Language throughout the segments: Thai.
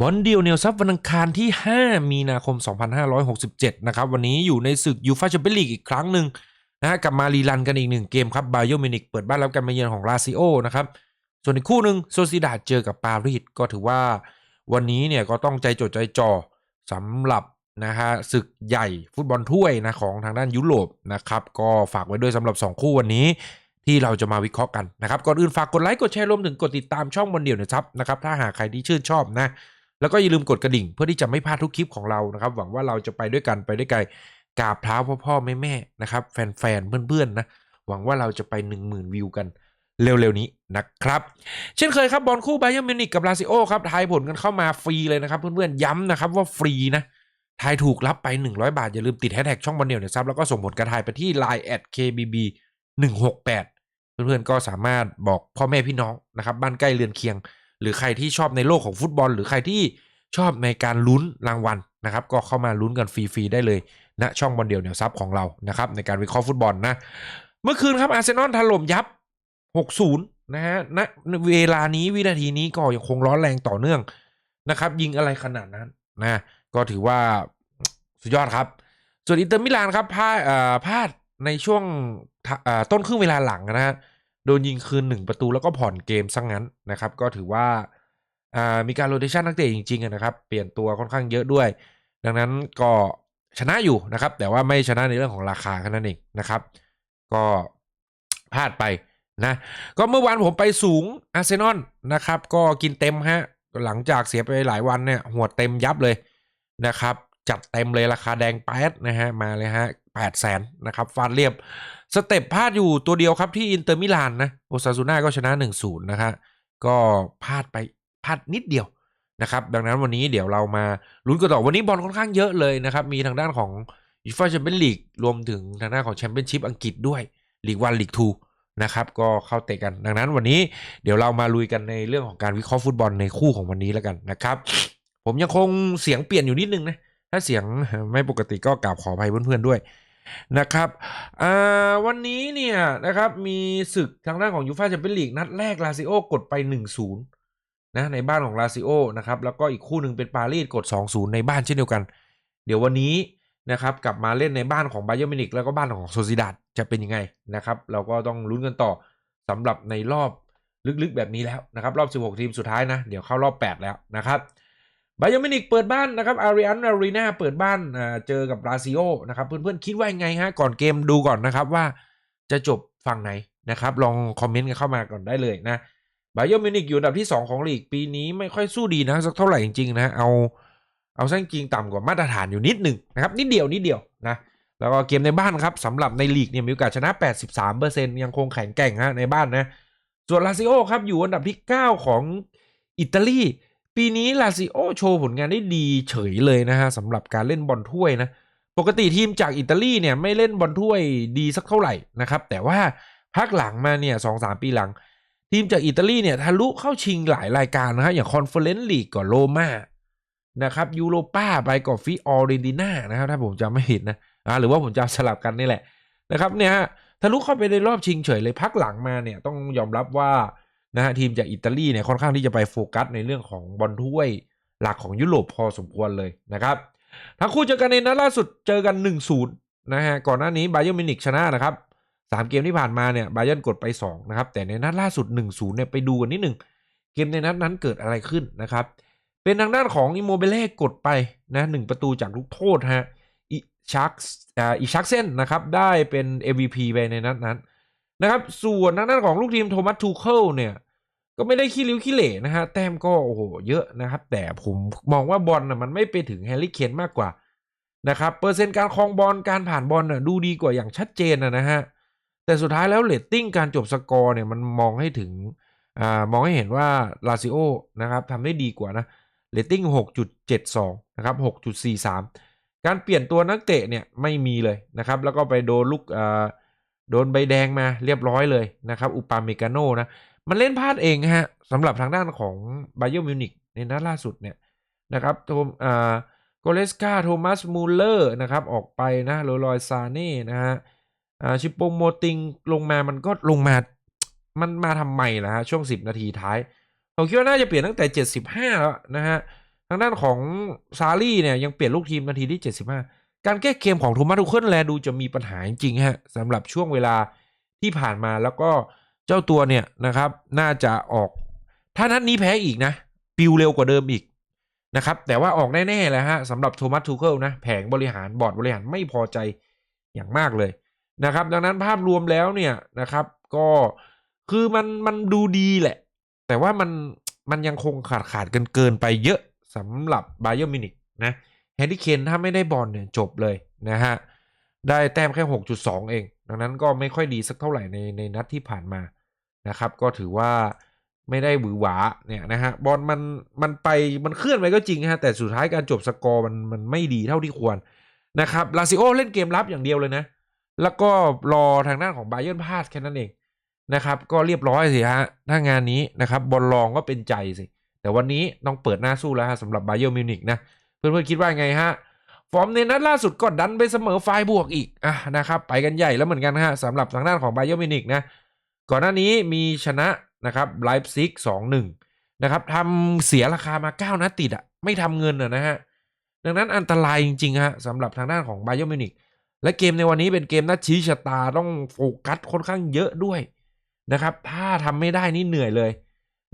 บอลเดียวเนลซับวันอังคารที่ 5 มีนาคม 2567 นะครับ วันนี้อยู่ในศึกยูฟาแชมเปี้ยนลีกอีกครั้งหนึ่งนะฮะกับมารีรันกันอีกหนึ่งเกมครับบาโยมินิกเปิดบ้านรับการมาเยือนของลาซิโอนะครับ ส่วนอีกคู่หนึ่งโซซิดาเจอกับปารีสก็ถือว่าวันนี้เนี่ยก็ต้องใจจดใจจ่อสำหรับนะฮะศึกใหญ่ฟุตบอลถ้วยนะของทางด้านยุโรปนะครับ ก็ฝากไว้ด้วยสำหรับ 2 คู่วันนี้ที่เราจะมาวิเคราะห์กันนะครับก่อนอื่นฝากกดไลค์กดแชร์รวมถึงกดติดตามช่องบนเดี่ยวนะครับนะครับถ้าหากใครที่ชื่นชอบนะ แล้วก็อย่าลืมกดกระดิ่งเพื่อที่จะไม่พลาดทุกคลิปของเรานะครับ หวังว่าเราจะไปด้วยกันไปด้ไกลกราบเท้าพ่อพ่อแม่แม่นะครับ แฟนๆเพื่อนๆนะหวังว่าเราจะไป 1 0,000 วิวกันเร็วๆนี้นะครับ เช่นเคยครับบอลคู่ไบเยอร์มิวนิกกับลาซิโอครับทายผลกันเข้ามาฟรีเลยนะครับ เพื่อนๆย้ำนะครับว่าฟรีนะทายถูกรับไป 100 บาท อย่าลืมติดแฮชแท็กช่องบอลเดียวเนี่ยซับแล้วก็ส่งผลการทายไปที่ Line at kbb 168เพื่อนๆก็สามารถบอกพ่อแม่พี่น้องนะครับ บ้านใกล้เรือนเคียง หรือใครที่ชอบในโลกของฟุตบอล หรือใครที่ชอบในการลุ้นรางวัลนะครับ ก็เข้ามาลุ้นกันฟรีๆได้เลยณช่องบอลเดียวเหนียวซับของเรานะครับในการวิเคราะห์ฟุตบอลนะ เมื่อคืนครับอาร์เซนอลถล่มยับ 60 นะฮะณเวลานี้วินาทีนี้ก็ยังคงร้อนแรงต่อเนื่องนะครับ ยิงอะไรขนาดนั้นนะก็ถือว่าสุดยอดครับ ส่วนอินเตอร์มิลานครับพลาดเอ่อพลาดในช่วงต้นครึ่งเวลาหลังนะฮะ โดนยิงคืนหนึ่งประตูแล้วก็ผ่อนเกมซะงงั้นนะครับ ก็ถือว่าามีการโรเตชันนักเตะจริงๆนะครับ เปลี่ยนตัวค่อนข้างเยอะด้วย ดังนั้นก็ชนะอยู่นะครับ แต่ว่าไม่ชนะในเรื่องของราคาแค่นั้นเองนะครับ ก็พลาดไปนะ ก็เมื่อวานผมไปสูงอาร์เซนอลนะครับ ก็กินเต็มฮะ หลังจากเสียไปหลายวันเนี่ยหัวเต็มยับเลยนะครับ จัดเต็มเลยราคาแดงแป๊ดนะฮะ มาเลยฮะแปดแสนนะครับ ฟาดเรียบ สเต็ปพลาดอยู่ตัวเดียวครับที่อินเตอร์มิลานนะโอซาซูน่าก็ชนะ 1-0นะฮะก็พลาดไปพลาดนิดเดียวนะครับดังนั้นวันนี้เดี๋ยวเรามาลุ้นกันต่อวันนี้บอลค่อนข้างเยอะเลยนะครับ มีทางด้านของยูฟ่าแชมเปี้ยนลีกรวมถึงทางด้านของแชมเปี้ยนชิพอังกฤษด้วยลีกวันลีกทูนะครับก็เข้าเตะกัน ดังนั้นวันนี้เดี๋ยวเรามาลุยกันในเรื่องของการวิเคราะห์ฟุตบอลในคู่ของวันนี้แล้วกันนะครับ ผมยังคงเสียงเปลี่ยนอยู่นิดนึงนะถ้าเสียงไม่ปกติก็กราบขออภัยเพื่อนๆด้วย นะครับวันนี้เนี่ยนะครับมีศึกทางด้านของยูฟ่าแชมเปี้ยนลีกนัดแรกลาซิโอกดไป 1-0นะในบ้านของลาซิโอนะครับแล้วก็อีกคู่หนึ่งเป็นปารีสกด 2-0 ในบ้านเช่นเดียวกัน เดี๋ยววันนี้นะครับกลับมาเล่นในบ้านของไบเยอร์มินิกแล้วก็บ้านของโซซิดาดจะเป็นยังไงนะครับเราก็ต้องลุ้นกันต่อสำหรับในรอบลึกๆแบบนี้แล้วนะครับรอบ 16 ทีมสุดท้ายนะ เดี๋ยวเข้ารอบ 8 แล้วนะครับ บาเยอร์มินิกเปิดบ้านนะครับอาริอันอารีนาเปิดบ้านเจอกับลาซิโอนะครับเพื่อนๆคิดว่ายังไงฮะก่อนเกมดูก่อนนะครับว่าจะจบฝั่งไหนนะครับลองคอมเมนต์กันเข้ามาก่อนได้เลยนะบาเยอร์มินิกอยู่อันดับที่ 2 ของลีกปีนี้ไม่ค่อยสู้ดีนะสักเท่าไหร่จริงๆนะเอาเอาแซงจริงต่ำกว่ามาตรฐานอยู่นิดหนึ่งนะครับนิดเดียวนิดเดียวนะแล้วก็เกมในบ้านครับสำหรับในลีกเนี่ยมีโอกาสชนะ 83%ยังคงแข็งแกร่งฮะในบ้านนะส่วนลาซิโอครับอยู่อันดับที่ 9 ของอิตาลี ปีนี้ลาซิโอโชว์ผลงานได้ดีเฉยเลยนะฮะสำหรับการเล่นบอลถ้วยนะปกติทีมจากอิตาลีเนี่ยไม่เล่นบอลถ้วยดีสักเท่าไหร่นะครับแต่ว่าพักหลังมาเนี่ยสองสามปีหลัง ทีมจากอิตาลีเนี่ยทะลุเข้าชิงหลายรายการนะฮะอย่างคอนเฟอเรนซ์ลีกกับโรมานะครับยูโรป้าไปกับฟิออเรนติน่านะครับถ้าผมจำไม่ผิดนะอ่าหรือว่าผมจำสลับกันนี่แหละนะครับเนี่ยทะลุเข้าไปในรอบชิงเฉยเลยพักหลังมาเนี่ยต้องยอมรับว่า นะฮะทีมจากอิตาลีเนี่ยค่อนข้างที่จะไปโฟกัสในเรื่องของบอลถ้วยหลักของยุโรปพอสมควรเลยนะครับทั้งคู่เจอกันในนัดล่าสุดเจอกัน 1-0นะฮะก่อนหน้านี้ไบเยอร์มินิกชนะนะครับสามเกมที่ผ่านมาเนี่ยไบเยอร์นกดไป2นะครับแต่ในนัดล่าสุด 1-0เนี่ยไปดูกันนิดหนึ่งเกมในนัดนั้นเกิดอะไรขึ้นนะครับเป็นทางด้านของอิโมเบเล่กดไปนะหนึ่งประตูจากลูกโทษฮะอิชักอิชักเซนนะครับได้เป็น MVP ไปในนัดนั้นนะครับส่วนทางด้านของลูกทีมโทมัสทูเคิลเนี่ย ก็ไม่ได้ขี้ริ้วขี้เหร่นะฮะแต้มก็โอ้โหเยอะนะครับ แต่ผมมองว่าบอลนะมันไม่ไปถึงแฮร์รี่เคนมากกว่านะครับเปอร์เซ็นต์การครองบอลการผ่านบอลน่ะดูดีกว่าอย่างชัดเจนนะฮะแต่สุดท้ายแล้วเรตติ้งการจบสกอร์เนี่ยมันมองให้ถึงอ่ามองให้เห็นว่าลาซิโอนะครับทำได้ดีกว่านะเรตติ้ง6.72นะครับ6.43 การเปลี่ยนตัวนักเตะเนี่ยไม่มีเลยนะครับแล้วก็ไปโดนลูกอ่าโดนใบแดงมาเรียบร้อยเลยนะครับอุปาเมกาโนนะ มันเล่นพลาดเองฮะสำหรับทางด้านของไบเ e อร์มิวนิกในนัดล่าสุดเนี่ยนะครับโทมอ่าโกเลสกาโทมัสมูลเลอร์นะครับออกไปนะโรลอยซาเน่นะฮะอ่าชิปโปงโมติงลงมามันก็ลงมามันมาทำไมล่ะฮะช่วง 10 นาทีท้าย ผมคิดว่าน่าจะเปลี่ยนตั้งแต่ 75 แล้วนะฮะทางด้านของซารี่เนี่ยยังเปลี่ยนลูกทีมนาทีที่ 75 การแก้เกมของโทมัสทูเคิลแลดูจะมีปัญหาจริงฮะสำหรับช่วงเวลาที่ผ่านมาแล้วก็ เจ้าตัวเนี่ยนะครับ น่าจะออก ถ้านัดนี้แพ้อีกนะ ปิวเร็วกว่าเดิมอีกนะครับ แต่ว่าออกแน่ๆแล้วฮะสำหรับโทมัสทูเคิลนะ แผงบริหารบอร์ดบริหารไม่พอใจอย่างมากเลยนะครับ ดังนั้นภาพรวมแล้วเนี่ยนะครับ ก็คือมันมันดูดีแหละ แต่ว่ามันมันยังคงขาดขาดกินเกินไปเยอะสำหรับไบ y เ r n มินิกนะแฮร์รี่เคนถ้าไม่ได้บอลเนี่ยจบเลยนะฮะได้แต้มแค่ 6.2 เอง ดังนั้นก็ไม่ค่อยดีสักเท่าไหร่ในในนัดที่ผ่านมา นะครับ ก็ถือว่าไม่ได้หวือหวาเนี่ยนะฮะบอลมันมันไปมันเคลื่อนไปก็จริงฮะแต่สุดท้ายการจบสกอร์มันมันไม่ดีเท่าที่ควรนะครับลาซิโอเล่นเกมรับอย่างเดียวเลยนะ แล้วก็รอทางด้านของไบเยิร์นพลาดแค่นั้นเองนะครับก็เรียบร้อยสิฮะถ้างานนี้นะครับบอลลองก็เป็นใจสิ แต่วันนี้ต้องเปิดหน้าสู้แล้วฮะสำหรับไบเยิร์นมิวนิกนะเพื่อนๆคิดว่าไงฮะฟอร์มในนัดล่าสุดก็ดันไปเสมอไฟบวกอีกอะนะครับไปกันใหญ่แล้วเหมือนกันฮะสำหรับทางด้านของไบเยิร์นมิวนิกนะ ก่อนหน้านี้มีชนะนะครับไลฟ์ซิกสองหนึ่งนะครับทำเสียราคามา 9นัดติดอะไม่ทำเงินอะนะฮะ ดังนั้นอันตรายจริงๆฮะสำหรับทางด้านของไบาเยิร์มิวนิกและเกมในวันนี้เป็นเกมนัดชี้ชะตาต้องโฟกัสค่อนข้างเยอะด้วยนะครับ ถ้าทำไม่ได้นี่เหนื่อยเลย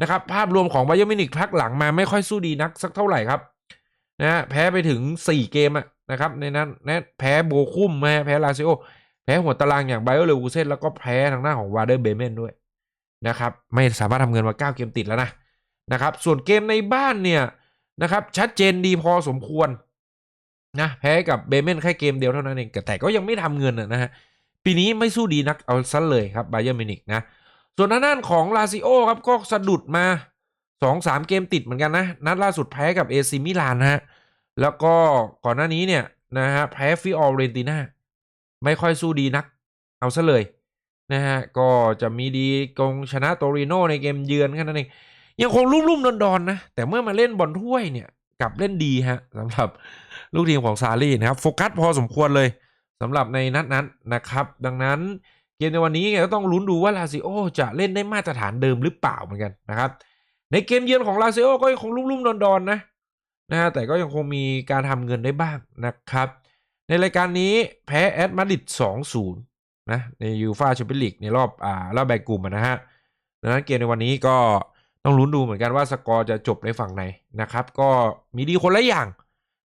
นะครับ ภาพรวมของไบาเยิร์มิวนิกพักหลังมาไม่ค่อยสู้ดีนักสักเท่าไหร่ครับนะฮะแพ้ไปถึง 4 เกมอะนะครับในนั้นนะแพ้โบคุ้มแพ้ลาซิโอ แพ้หัวตารางอย่างไบโอเลวูเซนแล้วก็แพ้ทางหน้าของวาเดอร์เบเมนด้วยนะครับไม่สามารถทำเงินมา9เกมติดแล้วนะนะครับส่วนเกมในบ้านเนี่ยนะครับชัดเจนดีพอสมควรนะแพ้กับเบเมนแค่เกมเดียวเท่านั้นเองแต่ก็ยังไม่ทำเงินนะฮะปีนี้ไม่สู้ดีนักเอาซะเลยครับไบเออร์มินิกนะส่วนทางด้านของลาซิโอครับก็สะดุดมาสองสามเกมติดเหมือนกันนะนัดล่าสุดแพ้กับเอซิมิลานนะฮะแล้วก็ก่อนหน้านี้เนี่ยนะฮะแพ้ฟิออเรนติน่า ไม่ค่อยสู้ดีนัก เอาซะเลยนะฮะก็จะมีดีกงชนะโตริโนในเกมเยือนแค่นั้นเองยังคงรุ่มๆดอนๆนะ แต่เมื่อมาเล่นบอลถ้วยเนี่ยกลับเล่นดีฮะสำหรับลูกทีมของซารีนะครับโฟกัสพอสมควรเลยสำหรับในนัดนั้นนะครับ ดังนั้นเกมในวันนี้ก็ต้องลุ้นดูว่าลาซิโอจะเล่นได้มาตรฐานเดิมหรือเปล่าเหมือนกันนะครับ ในเกมเยือนของลาซิโอก็ยังคงรุ่มๆดอนๆนะนะฮะแต่ก็ยังคงมีการทำเงินได้บ้างนะครับ ในรายการนี้แพ้แอดมาดริด2-0นะในยูฟาแชมเปี้ยนลีกในรอบอ่ารอบแบ่งกลุ่มนะฮะดังนั้นเกมในวันนี้ก็ต้องลุ้นดูเหมือนกันว่าสกอร์จะจบในฝั่งไหนนะครับ ก็มีดีคนละอย่าง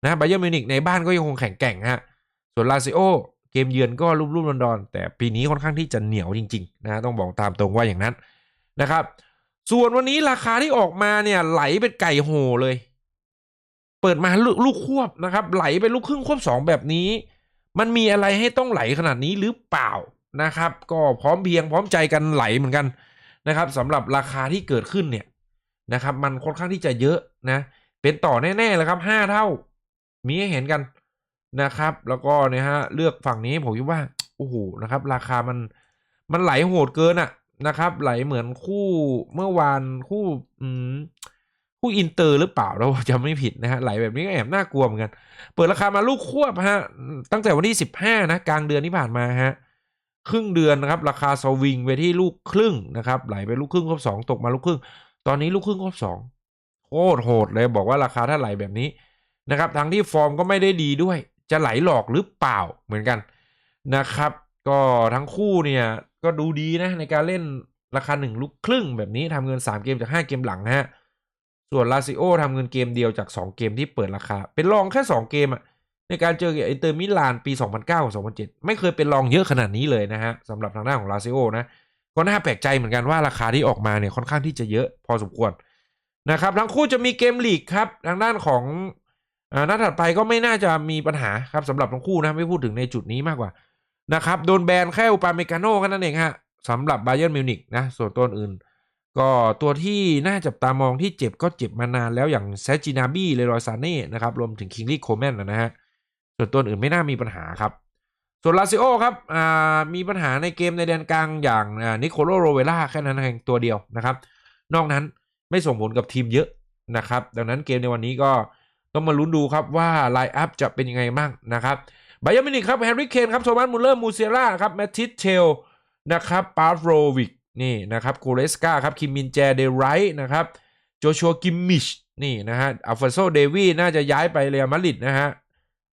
นะไบเยอร์มิวนิกในบ้านก็ยังคงแข็งแกร่งฮะส่วนลาซิโอเกมเยือนก็รุ่มๆดอนๆแต่ปีนี้ค่อนข้างที่จะเหนียวจริงๆนะต้องบอกตามตรงว่าอย่างนั้นนะครับ ส่วนวันนี้ราคาที่ออกมาเนี่ยไหลเป็นไก่โหเลย ปิดมาลลูกควบนะครับ ไหลเป็นลูกครึ่งควบสองแบบนี้ มันมีอะไรให้ต้องไหลขนาดนี้หรือเปล่านะครับ ก็พร้อมเพียงพร้อมใจกันไหลเหมือนกันนะครับสำหรับราคาที่เกิดขึ้นเนี่ยนะครับ มันค่อนข้างที่จะเยอะนะ เป็นต่อแน่ๆเลยครับห้าเท่า มีให้เห็นกันนะครับ แล้วก็เนี่ยฮะเลือกฝั่งนี้ผมคิดว่าโอ้โหนะครับ ราคามันมันไหลโหดเกินอะนะครับ ไหลเหมือนคู่เมื่อวานคู่อืม คู่อินเตอร์หรือเปล่าเราจะไม่ผิดนะฮะไหลแบบนี้ก็แอบน่ากลัวเหมือนกัน เปิดราคามาลูกควบฮะตั้งแต่วันที่สิบห้านะกลางเดือนที่ผ่านมาฮะครึ่งเดือนนะครับราคาสวิงไปที่ลูกครึ่งนะครับไหลไปลูกครึ่งควบสองตกมาลูกครึ่ง ตอนนี้ลูกครึ่งควบสองโคตรโหดเลยบอกว่าราคาถ้าไหลแบบนี้นะครับทั้งที่ฟอร์มก็ไม่ได้ดีด้วย จะไหลหลอกหรือเปล่าเหมือนกันนะครับ ก็ทั้งคู่เนี่ยก็ดูดีนะในการเล่นราคาหนึ่งลูกครึ่งแบบนี้ทำเงิน 3 เกมจาก 5 เกมหลังนะฮะ ส่วนลาซิโอทำเงินเกมเดียวจาก 2 เกมที่เปิดราคา เป็นรองแค่ 2 เกมอะในการเจอกับอินเตอร์มิลานปี 2009-2007 ไม่เคยเป็นรองเยอะขนาดนี้เลยนะฮะสำหรับทางด้านของลาซิโอนะ ก็น่าแปลกใจเหมือนกันว่าราคาที่ออกมาเนี่ยค่อนข้างที่จะเยอะพอสมควรนะครับทั้งคู่จะมีเกมลีกครับทางด้านของอ่านัดถัดไปก็ไม่น่าจะมีปัญหาครับสำหรับทั้งคู่นะไม่พูดถึงในจุดนี้มากกว่านะครับโดนแบนแค่อุปาเมกาโน่แค่นั้นเองฮะสำหรับบ y เ r n มิวนิกนะส่วนตัวอื่น ก็ตัวที่น่าจับตามองที่เจ็บก็เจ็บมานานแล้วอย่างแซจินาบี้เลรอยซาเน่นะครับรวมถึงคิงลี่โคแมนนะฮะส่วนตัวอื่นไม่น่ามีปัญหาครับ ส่วนลาซิโอครับมีปัญหาในเกมในแดนกลางอย่างนิโคโลโรเวล่าแค่นั้นเองตัวเดียวนะครับ นอกนั้นไม่ส่งผลกับทีมเยอะนะครับ ดังนั้นเกมในวันนี้ก็ต้องมาลุ้นดูครับว่าไลน์อัพจะเป็นยังไงบ้างนะครับไบเออร์มินิกครับแฮร์รี่เคนครับโทมัสมูลเลอร์มูเซียร่าครับแมตติสเทลนะครับปาร์โรวิก นี่นะครับกูเรสกาครับคิมมินแจเดไรท์นะครับโจชัวกิมมิชนี่นะฮะอัลฟอนโซเดวีน่าจะย้ายไปเรอัลมาดริดนะฮะ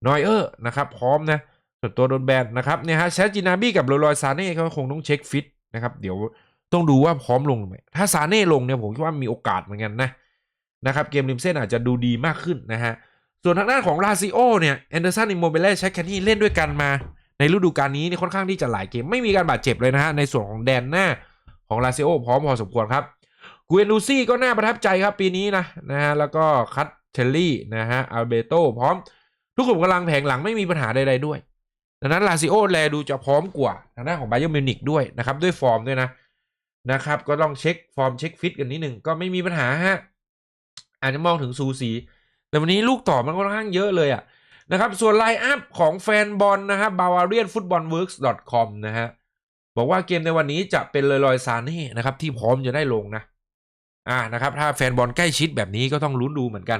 นอยเออร์นะครับพร้อมนะส่วนตัวโดนแบนนะครับเนี่ยฮะแชจินาบี้กับโรลอยซาเน่เขาคงต้องเช็คฟิตนะครับเดี๋ยวต้องดูว่าพร้อมลงไหมถ้าซาเน่ลงเนี่ยผมคิดว่ามีโอกาสเหมือนกันนะนะครับเกมริมเส้นอาจจะดูดีมากขึ้นนะฮะส่วนทางด้านของลาซิโอเนี่ยแอนเดอร์สันอิโมเบเล่ใช้แคนนี่เล่นด้วยกันมา ในฤดูกาลนี้นี่ค่อนข้างที่จะหลายเกมไม่มีการบาดเจ็บเลยนะฮะในส่วนของแดนหน้า ของลาซิโอพร้อมพอสมควรครับกูเอนลูซี่ก็น่าประทับใจครับปีนี้นะนะฮะแล้วก็คัตเทลลี่นะฮะอัลเบโตพร้อม ทุกขุมกำลังแผงหลังไม่มีปัญหาใดๆด้วย ดังนั้นลาซิโอแลดูจะพร้อมกว่าทางด้านของไบ e อ m มิวนิกด้วยนะครับด้วยฟอร์มด้วยนะนะครับก็ต้องเช็คฟอร์มเช็คฟิตกันนิดหนึ่งก็ไม่มีปัญหาฮะอาจจะมองถึงซูสีแต่วันนี้ลูกต่อมันค่อนข้างเยอะเลยอะนะครับส่วนไลน์อัพของแฟนบอลนะครับ Bavarian Football Works com นะฮะ บอกว่าเกมในวันนี้จะเป็นเลยลอยซาเน่นะครับที่พร้อมจะได้ลงนะอ่านะครับถ้าแฟนบอลใกล้ชิดแบบนี้ก็ต้องลุ้นดูเหมือนกัน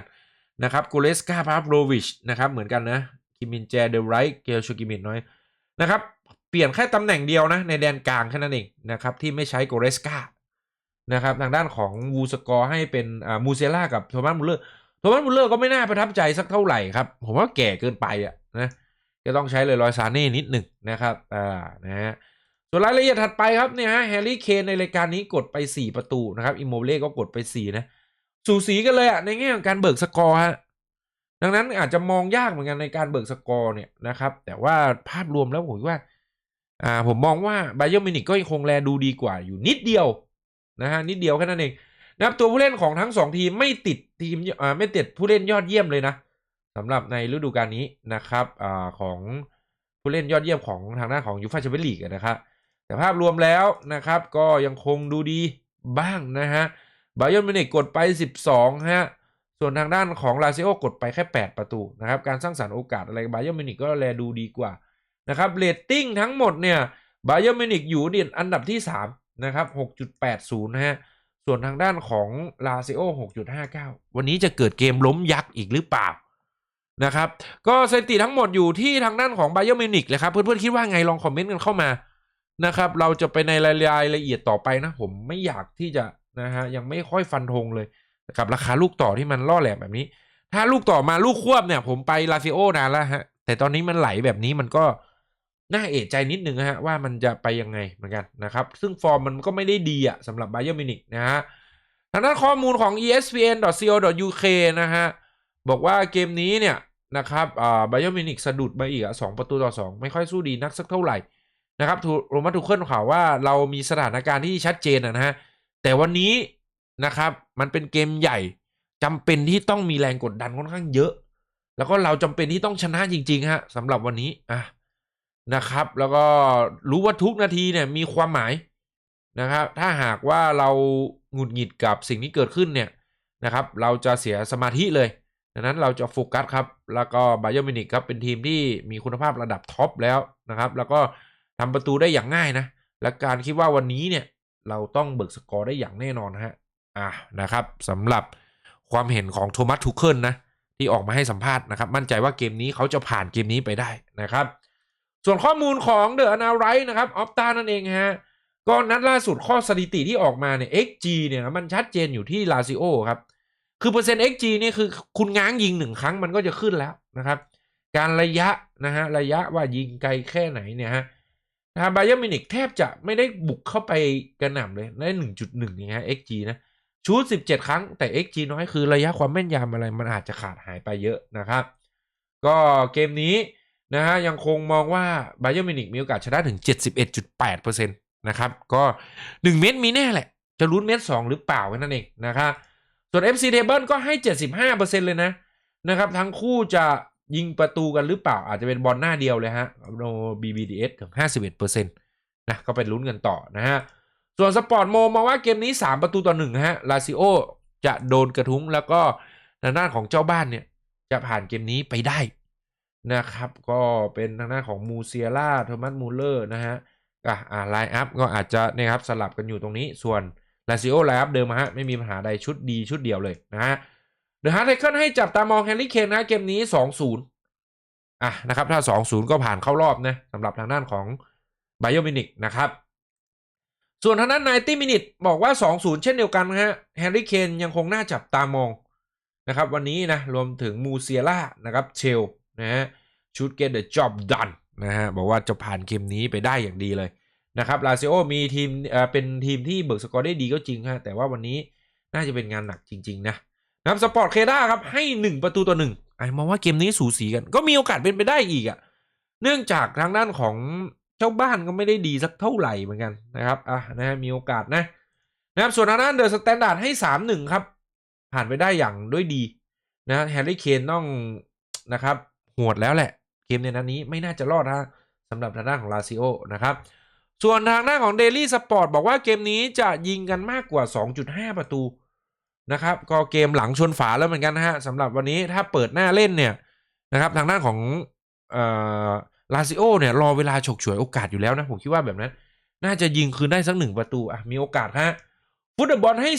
นะครับกูเลสกาพาโรวิชนะครับเหมือนกันนะคิมินแจเดลไรท์เกลชูกิมินน้อยนะครับเปลี่ยนแค่ตำแหน่งเดียวนะในแดนกลางแค่นั้นเองนะครับที่ไม่ใช้โกเรสกานะครับทางด้านของวูสกอร์ให้เป็นอ่ามูเซล่ากับโทมัสมูลเลอร์โทมัสมูลเลอร์ก็ไม่น่าประทับใจสักเท่าไหร่ครับ ผมว่าแก่เกินไปอะนะจะต้องใช้เลยรอยซาเน่นิดหนึ่งนะครับอ่านะฮะ ส่วนรายละเอียดถัดไปครับเนี่ยฮะแฮร์รี่เคนในรายการนี้กดไป 4 ประตูนะครับอิโมเล่ก็กดไป 4 นะสูสีกันเลยอะในแง่ของการเบิกสกอร์ฮะดังนั้นอาจจะมองยากเหมือนกันในการเบิกสกอร์เนี่ยนะครับ แต่ว่าภาพรวมแล้วผมว่าอ่าผมมองว่าไบเ e อร์มินิกก็ยังคงแลดูดีกว่าอยู่นิดเดียวนะฮะนิดเดียวแค่นั้นเองนะครับตัวผู้เล่นของทั้งสองทีมไม่ติดทีมอ่าไม่ติดผู้เล่นยอดเยี่ยมเลยนะสำหรับในฤดูกาลนี้นะครับอ่าของผู้เล่นยอดเยี่ยมของทางด้าของยูฟ่าแชมเปี้ยนลีกนะครับ แต่ภาพรวมแล้วนะครับ ก็ยังคงดูดีบ้างนะฮะไบเ e อร์มินิกกดไป 12ฮะส่วนทางด้านของลาซิโอกดไปแค่ 8 ประตูนะครับ การสร้างสรรค์โอกาสอะไรบาเยอร์มินิกก็แลดูดีกว่านะครับเรตติ้งทั้งหมดเนี่ยบาเยอร์มินิกอยู่เด่นอันดับที่ 3 นะครับ 6.80นะฮะส่วนทางด้านของลาซิโอ6.59 วันนี้จะเกิดเกมล้มยักษ์อีกหรือเปล่านะครับ ก็สถิติทั้งหมดอยู่ที่ทางด้านของบาเยอร์มินิกเลยครับ เพื่อนๆ คิดว่าไงลองคอมเมนต์กันเข้ามา นะครับ เราจะไปในรายละเอียดต่อไปนะ ผมไม่อยากที่จะนะฮะยังไม่ค่อยฟันธงเลยกับราคาลูกต่อที่มันล่อแหลมแบบนี้ ถ้าลูกต่อมาลูกควบเนี่ย ผมไปลาซิโอนานแล้วฮะ แต่ตอนนี้มันไหลแบบนี้มันก็น่าเอะใจนิดนึงฮะว่ามันจะไปยังไงเหมือนกันนะครับ ซึ่งฟอร์มมันก็ไม่ได้ดีอะสำหรับ b บ y e r n Munich นะฮะทางด้านข้อมูลของ espn.co.uk นะฮะบอกว่าเกมนี้เนี่ยนะครับอ่า b บ y e r n Munich สะดุดมาอีกสองประตูต่อสองไม่ค่อยสู้ดีนักสักเท่าไหร่ นะครับถูกโรมาถูกเคลื่อนข่าวว่าเรามีสถานการณ์ที่ชัดเจนนะฮะแต่วันนี้นะครับมันเป็นเกมใหญ่จำเป็นที่ต้องมีแรงกดดันค่อนข้างเยอะ แล้วก็เราจำเป็นที่ต้องชนะจริงๆฮะสำหรับวันนี้อะนะครับ แล้วก็รู้ว่าทุกนาทีเนี่ยมีความหมายนะครับถ้าหากว่าเราหงุดหงิดกับสิ่งที่เกิดขึ้นเนี่ยนะครับเราจะเสียสมาธิเลยดังนั้นเราจะโฟกัสครับ แล้วก็บาเยอร์มินิกครับเป็นทีมที่มีคุณภาพระดับท็อปแล้วนะครับ แล้วก็ ทำประตูได้อย่างง่ายนะ และการคิดว่าวันนี้เนี่ยเราต้องเบิกสกอร์ได้อย่างแน่นอนฮะอะนะครับสำหรับความเห็นของโทมัสทูเคิลนะที่ออกมาให้สัมภาษณ์นะครับ มั่นใจว่าเกมนี้เขาจะผ่านเกมนี้ไปได้นะครับ ส่วนข้อมูลของเดอะอนาไรท์นะครับออฟตานั่นเองฮะก็นัดล่าสุดข้อสถิติที่ออกมาเนี่ย XG เนี่ยมันชัดเจนอยู่ที่ลาซิโอครับ คือเปอร์เซ็นต์ XG เนี่ยคือคุณง้างยิงหนึ่งครั้งมันก็จะขึ้นแล้วนะครับ การระยะนะฮะระยะว่ายิงไกลแค่ไหนเนี่ยฮะ ทางบาเยอร์มินิกแทบจะไม่ได้บุกเข้าไปกระหน่ำเลยได้หนึ่งจุดหนึ่งอย่างเงี้ย XG นะชูดสิบเจ็ดครั้งแต่ XG น้อยคือระยะความแม่นยำอะไรมันอาจจะขาดหายไปเยอะนะครับ ก็เกมนี้นะฮะยังคงมองว่าบาเยอร์มินิกมีโอกาสชนะถึง 71.8%นะครับ ก็ 1 เม็ดมีแน่แหละ จะลุ้นเม็ด2 หรือเปล่าแค่นั้นเองนะครับส่วน FC Table ก็ให้ 75%เลยนะนะครับ ทั้งคู่จะ ยิงประตูกันหรือเปล่าอาจจะเป็นบอลหน้าเดียวเลยฮะโน BBDS ถึง 51%นะก็เป็นลุ้นกันต่อนะฮะ ส่วนสปอร์ตโมมาว่าเกมนี้ 3 ประตูต่อ1ฮะลาซิโอจะโดนกระทุ้งแล้วก็ทางด้านของเจ้าบ้านเนี่ย จะผ่านเกมนี้ไปได้นะครับ ก็เป็นทางด้านของมูเซียล่าโทมัสมูเลอร์นะฮะอ่าไลน์อัพก็อาจจะนี่ยครับสลับกันอยู่ตรงนี้ส่วนลาซิโอไลน์อัพเดิมฮะไม่มีปัญหาใดชุดดีชุดเดียวเลยนะฮะ เดอะฮาร์ดไทเคิลให้จับตามองแฮร์รี่เคนนะเกมนี้ 2-0อะนะครับถ้า 2-0 ก็ผ่านเข้ารอบนะสำหรับทางด้านของไบโอมินิกนะครับ ส่วนทางด้านนายตี้มินิทบอกว่า 2-0 เช่นเดียวกันฮะแฮร์รี่เคนยังคงน่าจับตามองนะครับวันนี้นะรวมถึงมูเซียล่านะครับเชลนะฮะชุด get the job done นะฮะบอกว่าจะผ่านเกมนี้ไปได้อย่างดีเลยนะครับลาซิโอมีทีมเอ่อเป็นทีมที่เบิกสกอร์ได้ดีก็จริงฮะแต่ว่าวันนี้น่าจะเป็นงานหนักจริง ๆ นะ นะครับสปอร์ตเคด้าครับให้ 1 ประตูต่อหนึ่งไอ้มองว่าเกมนี้สูสีกัน ก็มีโอกาสเป็นไปได้อีกอะ่ะ เนื่องจากทางด้านของเจ้าบ้านก็ไม่ได้ดีสักเท่าไหร่เหมือนกันนะครับอะนะฮะมีโอกาสนะนะครับส่วนทางด้านเดอะสแตนดาร์ดให้3-1ครับ ผ่านไปได้อย่างด้วยดีนะแฮร์รี่เคนต้องนะครับหวดแล้วแหละ เกมในนัดนี้ไม่น่าจะรอดนะสำหรับทางด้านของลาซิโอนะครับส่วนทางด้านของ Daily Sport บอกว่าเกมนี้จะยิงกันมากกว่า 2.5 ประตู นะครับก็เกมหลังชนฝาแล้วเหมือนกันนะฮะสำหรับวันนี้ถ้าเปิดหน้าเล่นเนี่ยนะครับทางด้านของลาซิโอเนี่ยรอเวลาฉกฉวยโอกาสอยู่แล้วนะผมคิดว่าแบบนั้น น่าจะยิงคืนได้สักหนึ่งประตูอะมีโอกาสฮะฟุตบอลให้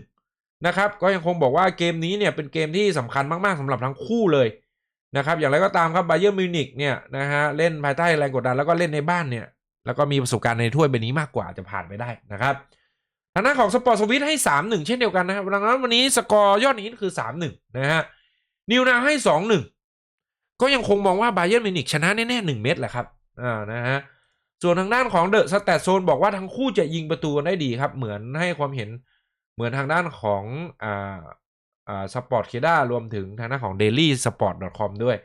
3-1 นะครับก็ยังคงบอกว่าเกมนี้เนี่ยเป็นเกมที่สำคัญมากๆสำหรับทั้งคู่เลยนะครับอย่างไรก็ตามครับไบเยอร์มิวนิกเนี่ยนะฮะเล่นภายใต้แรงกดดันแล้วก็เล่นในบ้านเนี่ยแล้วก็มีประสบการณ์ในถ้วยใบนี้มากกว่าจะผ่านไปได้นะครับ ทางด้านของสปอร์ตสวิตให้ 3-1 เช่นเดียวกันนะครับดังนั้นวันนี้สกอร์ยอดนี้คือ 3-1 นะฮะ นิวนาให้ 2-1 ก็ยังคงมองว่าไบเยอร์มิวนิกชนะแน่ๆ1เม็ดแหละครับ อ่า นะฮะ ส่วนทางด้านของเดอะสแตทโซนบอกว่าทั้งคู่จะยิงประตูได้ดีครับ เหมือนให้ความเห็นเหมือนทางด้านของอ่าอ่าสปอร์ตเคด้ารวมถึงทางด้านของ daily sport com ด้วย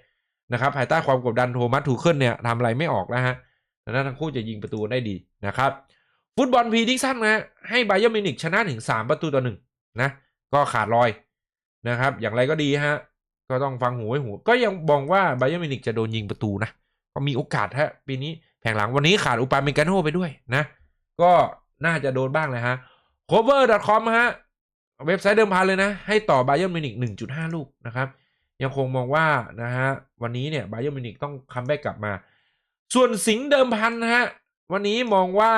นะครับภายใต้ความกดดันโทมัสทูเคิลเนี่ยทำอะไรไม่ออกแล้วฮะดังนั้นทั้งคู่จะยิงประตูได้ดีนะครับ ฟุตบอลพีดิกสั้นนะให้ไบเยอร์มิวนิกชนะถึง 3 ประตูต่อหนึ่งนะ ก็ขาดลอยนะครับ อย่างไรก็ดีฮะ ก็ต้องฟังหูไว้หู ก็ยังมองว่าไบเยอร์มิวนิกจะโดนยิงประตูนะ ก็มีโอกาสฮะ ปีนี้แผงหลังวันนี้ขาดอุปาเมกาโนไปด้วยนะ ก็น่าจะโดนบ้างเลยฮะ cover.com ฮะ เว็บไซต์เดิมพันเลยนะ ให้ต่อไบเยอร์มิวนิก1.5 ลูกนะครับ ยังคงมองว่านะฮะวันนี้เนี่ยไบเยอร์มิวนิกต้องคัมแบ็กกลับมา ส่วนสิงห์เดิมพันนะฮะวันนี้มองว่า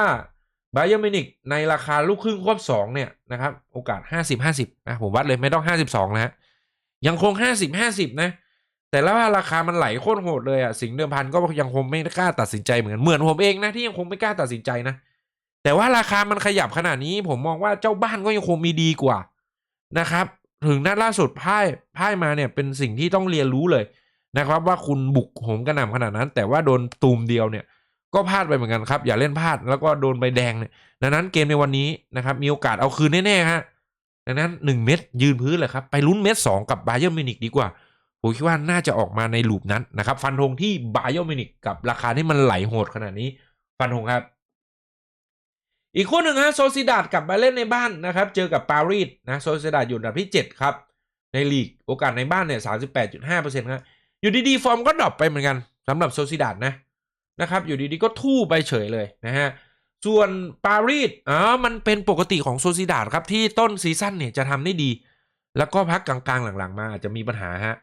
บเยอร์มินิกในราคาลูกครึ่งควบสองเนี่ยนะครับโอกาส 50 50นะผมวัดเลยไม่ต้อง 52 นะฮะยังคง 50 50 นะ แต่แล้วว่าราคามันไหลโคตรโหดเลยอะสิงเดิมพันก็ยังคงไม่กล้าตัดสินใจเหมือนกันเหมือนผมเองนะที่ยังคงไม่กล้าตัดสินใจนะ แต่ว่าราคามันขยับขนาดนี้ ผมมองว่าเจ้าบ้านก็ยังคงมีดีกว่านะครับถึงนัดล่าสุดพ่ายพ่ายมาเนี่ยเป็นสิ่งที่ต้องเรียนรู้เลยนะครับว่าคุณบุกโหมกระหน่ำขนาดนั้น แต่ว่าโดนตูมเดียวเนี่ย ก็พลาดไปเหมือนกันครับ อย่าเล่นพลาดแล้วก็โดนใบแดงเนี่ยดังนั้นเกมในวันนี้นะครับมีโอกาสเอาคืนแน่ๆฮะดังนั้น 1 เม็ดยืนพื้นเลยครับ ไปลุ้นเม็ด2กับบาเยอร์มินิกดีกว่า ผมคิดว่าน่าจะออกมาในลูปนั้นนะครับ ฟันธงที่บาเยอร์มินิกกับราคาที่มันไหลโหดขนาดนี้ ฟันธงครับ อีกคู่หนึ่งฮะโซซิดาดกลับมาเล่นในบ้านนะครับ เจอกับปารีสนะโซซิดาดอยู่อันดับที่ 7 ครับ ในลีกโอกาสในบ้านเนี่ยสามสิบแปดจุดห้าเปอร์เซ็นต์ครับอยู่ดีๆ ฟอร์มก็ดรอปไปเหมือนกันสำหรับโซซิดาดนะ นะครับ อยู่ดีๆก็ทู่ไปเฉยเลยนะฮะส่วนปารีสอ๋อมันเป็นปกติของโซซิดาดครับที่ต้นซีซั่นเนี่ยจะทำได้ดี แล้วก็พักกลางๆหลังๆ มาอาจจะมีปัญหาฮะ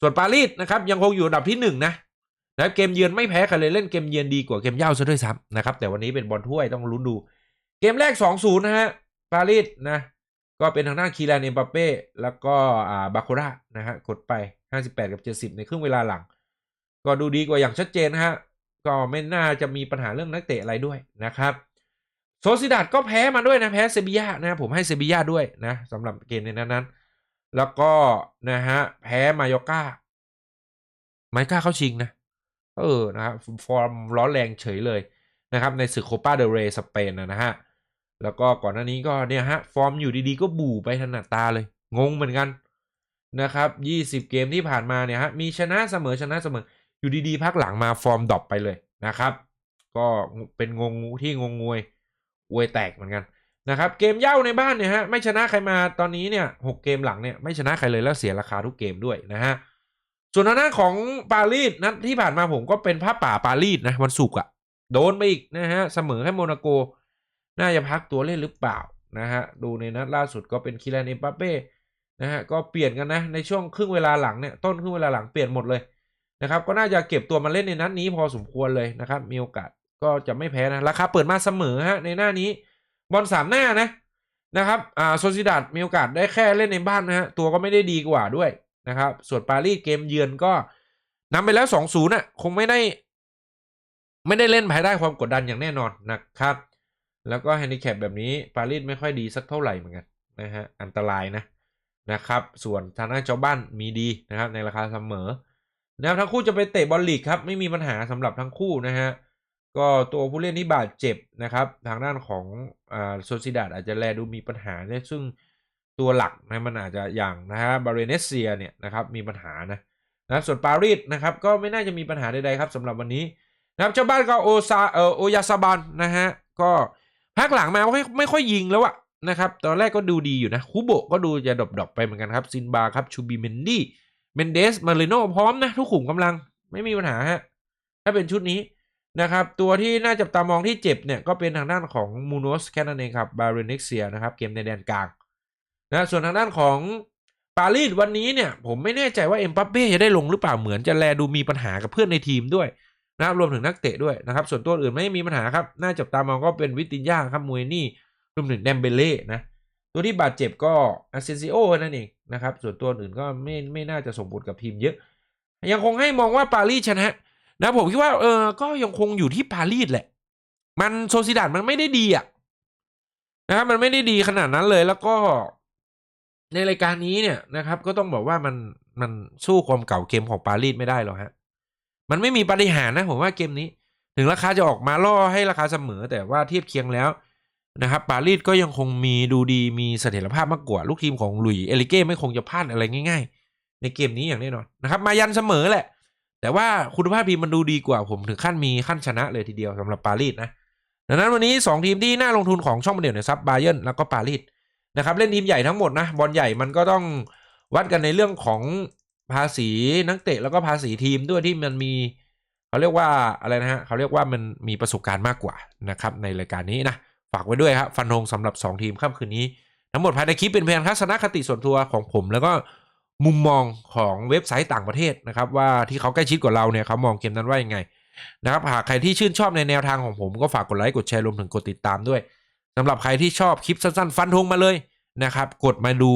ส่วนปารีสนะครับยังคงอยู่อันดับที่หนึ่งนะนะเกมเยือนไม่แพ้ใครเลยเล่นเกมเยือนดีกว่าเกมเย่าซะด้วยซ้ำนะครับแต่วันนี้เป็นบอลถ้วยต้องลุ้นดู เกมแรก 2-0 นะฮะปารีสนะก็เป็นทางด้านคีแลนเอ็มบัปเป้แล้วก็อ่าบาโครานะฮะกดไป 58 กับ 70 ในครึ่งเวลาหลัง ก็ดูดีกว่าอย่างชัดเจนนะฮะ ก็ไม่น่าจะมีปัญหาเรื่องนักเตะอะไรด้วยนะครับโซซิดาดก็แพ้มาด้วยนะแพ้เซบียานะผมให้เซบียาด้วยนะสำหรับเกมในนั้นนั้น แล้วก็นะฮะแพ้มายอกาไมายก้าเข้าชิงนะ เออนะครับฟอร์มร้อนแรงเฉยเลยนะครับในศึกโคปาเดเรสเปนนะฮะแล้วก็ก่อนหน้านี้ก็เนี่ยฮะฟอร์มอยู่ดีๆ ก็บู่ไปถนัดตาเลย งงเหมือนกันนะครับ 20 เกมที่ผ่านมาเนี่ยฮะมีชนะเสมอชนะเสมอ อยู่ดีๆพักหลังมาฟอร์มดรอปไปเลยนะครับ ก็เป็นงงที่งงงวยอวยแตกเหมือนกันนะครับเกมเย่าในบ้านเนี่ยฮะไม่ชนะใครมาตอนนี้เนี่ยหกเกมหลังเนี่ยไม่ชนะใครเลยแล้วเสียราคาทุกเกมด้วยนะฮะส่วนทางด้าของปารีสนัดที่ผ่านมาผมก็เป็นผ้าป่าปารีสนะวันศุกร์อะโดนไปอีกนะฮะเสมอให้โมนาโก น่าจะพักตัวเล่นหรือเปล่านะฮะดูในนัดล่าสุดก็เป็นคิรันเอ็มบัปเป้นะฮะก็เปลี่ยนกันนะในช่วงครึ่งเวลาหลังเนี่ยต้นครึ่งเวลาหลังเปลี่ยนหมดเลย นะครับก็น่าจะเก็บตัวมาเล่นในนัดนี้พอสมควรเลยนะครับมีโอกาสก็จะไม่แพ้นะราคาเปิดมาเสมอฮะในหน้านี้บอลสามหน้านะนะครับอ่าโซซิดาดมีโอกาสได้แค่เล่นในบ้านนะฮะตัวก็ไม่ได้ดีกว่าด้วยนะครับส่วนปารีสเกมเยือนก็นำไปแล้วสองศูนย์อะคงไม่ได้ ไม่ได้เล่นภายใต้ความกดดันอย่างแน่นอนนะครับ แล้วก็แฮนดิแคปแบบนี้ปารีสไม่ค่อยดีสักเท่าไหร่เหมือนกันนะฮะอันตรายนะนะครับ ส่วนทางด้านเจ้าบ้านมีดีนะครับในราคาเสมอ นะครับทั้งคู่จะไปเตะบอลลีกครับไม่มีปัญหาสำหรับทั้งคู่นะฮะก็ตัวผู้เล่นที่บาดเจ็บนะครับ ทางด้านของอ่าโซซิดาดอาจจะแลดูมีปัญหาเนี่ยซึ่งตัวหลักนะมันอาจจะอย่างนะฮะบาเรเนเซียเนี่ยนะครับมีปัญหานะนะส่วนปารีสนะครับก็ไม่น่าจะมีปัญหาใดๆครับสำหรับวันนี้นะครับเจ้าบ้านก็โอซาเออโอยาซาบันนะฮะก็พักหลังมาไม่ค่อยไม่ค่อยยิงแล้วอะนะครับตอนแรกก็ดูดีอยู่นะคูโบะก็ดูจะดรอปๆไปเหมือนกันครับซินบาครับชูบีเมนดี้ เมนเดสมาริโนพร้อมนะ ทุกขุมกำลังไม่มีปัญหาฮะ ถ้าเป็นชุดนี้นะครับ ตัวที่น่าจับตามองที่เจ็บเนี่ย ก็เป็นทางด้านของมูโนสแค่นั้นเองครับ บาเรเน็กเซียนะครับ เกมในแดนกลางนะส่วนทางด้านของปารีสวันนี้เนี่ย ผมไม่แน่ใจว่าเอ็มบัปเป้จะได้ลงหรือเปล่าเหมือนจะแลดูมีปัญหากับเพื่อนในทีมด้วยนะครับรวมถึงนักเตะด้วยนะครับ ส่วนตัวอื่นไม่มีปัญหาครับ น่าจับตามองก็เป็นวิตินยาครับมวยนี่รวมถึงเดมเบเล่นะตัวที่บาดเจ็บก็อาเซนซิโอนั่นเอง นะครับ ส่วนตัวอื่นก็ไม่ไม่น่าจะส่งผลกับทีมเยอะ ยังคงให้มองว่าปารีสชนะนะผมคิดว่าเออก็ยังคงอยู่ที่ปารีสแหละ มันโซซิดาดมันไม่ได้ดีอะนะครับมันไม่ได้ดีขนาดนั้นเลยแล้วก็ในรายการนี้เนี่ยนะครับ ก็ต้องบอกว่ามันมันสู้ความเก่าเกมของปารีสไม่ได้หรอกฮะมันไม่มีปฏิหารนะผมว่าเกมนี้ ถึงราคาจะออกมาล่อให้ราคาเสมอแต่ว่าเทียบเคียงแล้ว นะครับปารีสก็ยังคงมีดูดีมีเสถียรภาพมากกว่า ลูกทีมของหลุยเอลิเก้ไม่คงจะพลาดอะไรง่าย ๆ ในเกมนี้อย่างแน่นอนนะครับมายันเสมอแหละ แต่ว่าคุณภาพทีมมันดูดีกว่าผมถึงขั้นมีขั้นชนะเลยทีเดียวสำหรับปารีสนะดังนั้นวันนี้ 2 ทีมที่น่าลงทุนของช่องประเดี่ยวเนี่ยซับบาเยนแล้วก็ปารีสนะครับเล่นทีมใหญ่ทั้งหมดนะบอลใหญ่มันก็ต้องวัดกันในเรื่องของภาษีนักเตะแล้วก็ภาษีทีมด้วยที่มันมีเขาเรียกว่าอะไรนะฮะเขาเรียกว่ามันมีประสบการณ์มากกว่านะครับในรายการนี้นะ ฝากไว้ด้วยครับฟันธงสำหรับ 2 ทีมค่ำคืนนี้ ทั้งหมดภายในคลิปเป็นเพียงทัศนคติส่วนตัวของผม แล้วก็มุมมองของเว็บไซต์ต่างประเทศนะครับ ว่าที่เขาใกล้ชิดกว่าเราเนี่ยเขามองเกมนั้นว่ายังไงนะครับหากใครที่ชื่นชอบในแนวทางของผมก็ฝากกดไลค์กดแชร์รวมถึงกดติดตามด้วยสำหรับใครที่ชอบคลิปสั้นๆ ฟันธงมาเลยนะครับ กดมาดู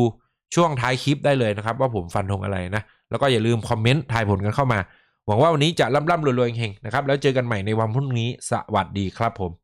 ช่วงท้ายคลิปได้เลยนะครับ ว่าผมฟันธงอะไรนะ แล้วก็อย่าลืมคอมเมนต์ทายผลกันเข้ามา หวังว่าวันนี้จะร่ำๆรวยๆเฮงๆนะครับแล้วเจอกันใหม่ในวันพรุ่งนี้สวัสดีครับผม